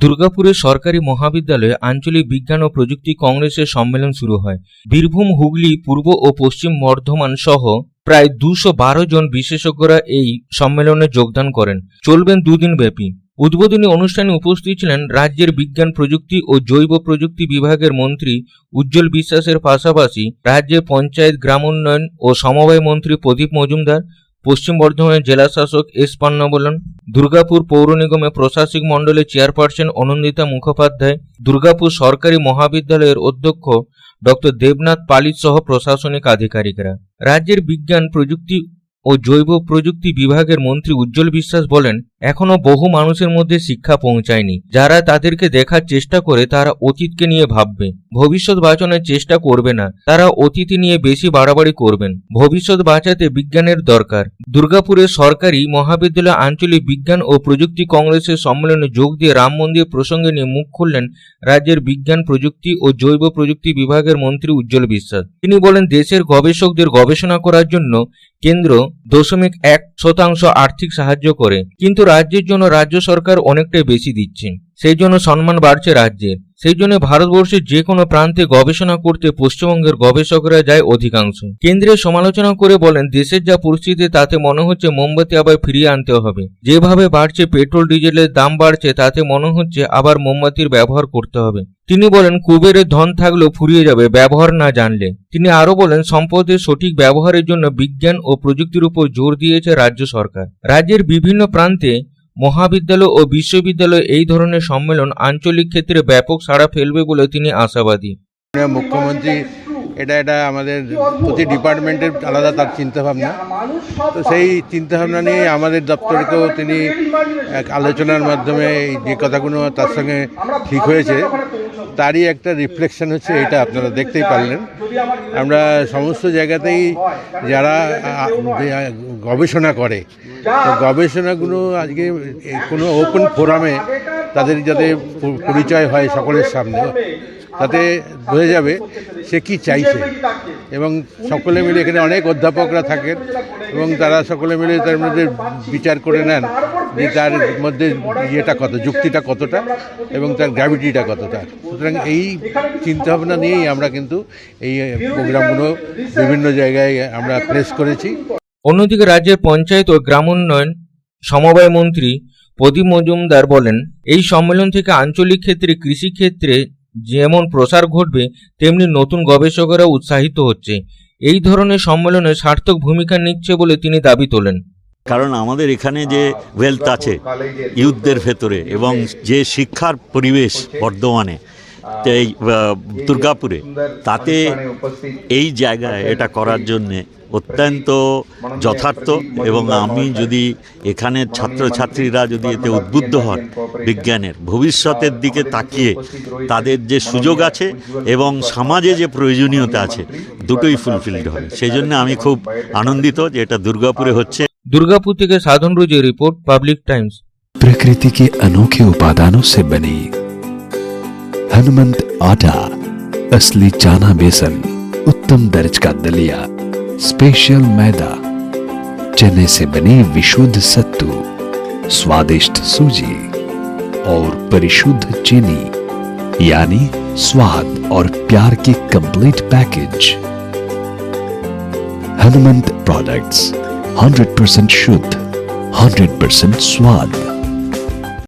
দুর্গাপুরের সরকারি মহাবিদ্যালয়ে আঞ্চলিক বিজ্ঞান ও প্রযুক্তি কংগ্রেসের সম্মেলন শুরু হয়। বীরভূম, হুগলি, পূর্ব ও পশ্চিম বর্ধমান সহ প্রায় দুশো বারো জন বিশেষজ্ঞরা এই সম্মেলনে যোগদান করেন। চলবেন দুদিন ব্যাপী। উদ্বোধনী অনুষ্ঠানে উপস্থিত ছিলেন রাজ্যের বিজ্ঞান প্রযুক্তি ও জৈব প্রযুক্তি বিভাগের মন্ত্রী উজ্জ্বল বিশ্বাসের পাশাপাশি রাজ্যের পঞ্চায়েত গ্রাম উন্নয়ন ও সমবায় মন্ত্রী প্রদীপ মজুমদার পশ্চিম বর্ধমানের জেলা শাসক এস পান্নাবলন দুর্গাপুর পৌর নিগমে প্রশাসিক মণ্ডলের চেয়ারপারসন অনন্দিতা মুখোপাধ্যায়, দুর্গাপুর সরকারি মহাবিদ্যালয়ের অধ্যক্ষ ডক্টর দেবনাথ পালিত সহ প্রশাসনিক আধিকারিকরা। রাজ্যের বিজ্ঞান প্রযুক্তি ও জৈব প্রযুক্তি বিভাগের মন্ত্রী উজ্জ্বল বিশ্বাস বলেন এখনও বহু মানুষের মধ্যে শিক্ষা পৌঁছায়নি। যারা তাদেরকে দেখার চেষ্টা করে, তারা অতীতকে নিয়ে ভাববে। ভবিষ্যৎ বাঁচানোর চেষ্টা করবে না, তারা অতীত নিয়ে বেশি বাড়াবাড়ি করবেন। ভবিষ্যৎ বাঁচাতে বিজ্ঞানের দরকার। দুর্গাপুরের সরকারি মহাবিদ্যালয় আঞ্চলিক বিজ্ঞান ও প্রযুক্তি কংগ্রেসের সম্মেলনে যোগ দিয়ে রাম মন্দির প্রসঙ্গে নিয়ে মুখ খুললেন রাজ্যের বিজ্ঞান, প্রযুক্তি ও জৈব প্রযুক্তি বিভাগের মন্ত্রী উজ্জ্বল বিশ্বাস। তিনি বলেন, দেশের গবেষকদের গবেষণা করার জন্য কেন্দ্র দশমিক এক শতাংশ আর্থিক সাহায্য করে। কিন্তু রাজ্যের জন্য রাজ্য সরকার অনেকটাই বেশি দিচ্ছে সেই জন্য সম্মান বাড়ছে রাজ্যের। সেই জন্য ভারতবর্ষের যে কোনো প্রান্তে গবেষণা করতে পশ্চিমবঙ্গের গবেষকরা যায় অধিকাংশ কেন্দ্রের সমালোচনা করে বলেন, দেশের যা পরিস্থিতি, তাতে মনে হচ্ছে মোমবাতি আবার ফিরিয়ে আনতে হবে। যেভাবে বাড়ছে পেট্রোল, ডিজেলের দাম বাড়ছে, তাতে মনে হচ্ছে আবার মোমবাতির ব্যবহার করতে হবে। তিনি বলেন, কুবেরের ধন থাকলেও ফুরিয়ে যাবে, ব্যবহার না জানলে। তিনি আরও বলেন, সম্পদের সঠিক ব্যবহারের জন্য বিজ্ঞান ও প্রযুক্তির উপর জোর দিয়েছে রাজ্য সরকার। রাজ্যের বিভিন্ন প্রান্তে মহাবিদ্যালয় ও বিশ্ববিদ্যালয় এই ধরনের সম্মেলন আঞ্চলিক ক্ষেত্রে ব্যাপক সাড়া ফেলবে বলে তিনি আশাবাদী। মুখ্যমন্ত্রী এটা এটা আমাদের প্রতি ডিপার্টমেন্টের আলাদা তার চিন্তাভাবনা। তো সেই চিন্তাভাবনা নিয়ে আমাদের দপ্তরকেও তিনি এক আলোচনার মাধ্যমে এই যে কথাগুলো তার সঙ্গে ঠিক হয়েছে তারই একটা রিফ্লেকশন হচ্ছে এটা আপনারা দেখতেই পারলেন। আমরা সমস্ত জায়গাতেই যারা গবেষণা করে তো গবেষণাগুলো আজকে কোনো ওপেন ফোরামে তাদের যাতে পরিচয় হয় সকলের সামনে তাতে বোঝা যাবে সে কি চাইছে। এবং সকলে মিলে এখানে অনেক অধ্যাপকরা থাকেন এবং তারা সকলে মিলে তার মধ্যে বিচার করে নেন যে তার মধ্যে ইয়েটা কত, যুক্তিটা কতটা এবং তার গ্র্যাভিটিটা কতটা। সুতরাং এই চিন্তাভাবনা নিয়েই আমরা কিন্তু এই প্রোগ্রামগুলো বিভিন্ন জায়গায় আমরা প্লেস করেছি। অন্যদিকে রাজ্যের পঞ্চায়েত ও গ্রাম উন্নয়ন সমবায় মন্ত্রী প্রদীপ মজুমদার বলেন, এই সম্মেলন থেকে আঞ্চলিক ক্ষেত্রে কৃষি ক্ষেত্রে যেমন প্রসার ঘটবে তেমনি নতুন গবেষকেরা উৎসাহিত হচ্ছে। এই ধরনের সম্মেলনে সার্থক ভূমিকা নিচ্ছে বলে তিনি দাবি তোলেন। কারণ আমাদের এখানে যে ওয়েলথ আছে ইউথদের ভেতরে এবং যে শিক্ষার পরিবেশ বর্ধমানে দুর্গাপুরে তাতে এই জায়গায় এটা করার জন্যে অত্যন্ত যথার্থ এবং আমি যদি এখানের ছাত্রছাত্রীরা যদি এতে উদ্বুদ্ধ হন বিজ্ঞানের ভবিষ্যতের দিকে তাকিয়ে তাদের যে সুযোগ আছে এবং সমাজে যে প্রয়োজনীয়তা আছে দুটোই ফুলফিলড হবে সেই জন্য আমি খুব আনন্দিত যে এটা দুর্গাপুরে হচ্ছে দুর্গাপুর থেকে সাধন রুজের রিপোর্ট পাবলিক টাইমস प्रकृति के अनोखे उपादानों से बनी हनुमंत आटा, असली चाना बेसन, उत्तम दर्ज का दलिया स्पेशल मैदा, चने से बनी विशुद्ध सत्तू, स्वादिष्ट सूजी और परिशुद्ध चीनी, यानी स्वाद और प्यार की कंप्लीट पैकेज हनुमंत प्रोडक्ट्स 100% शुद्ध 100% स्वाद।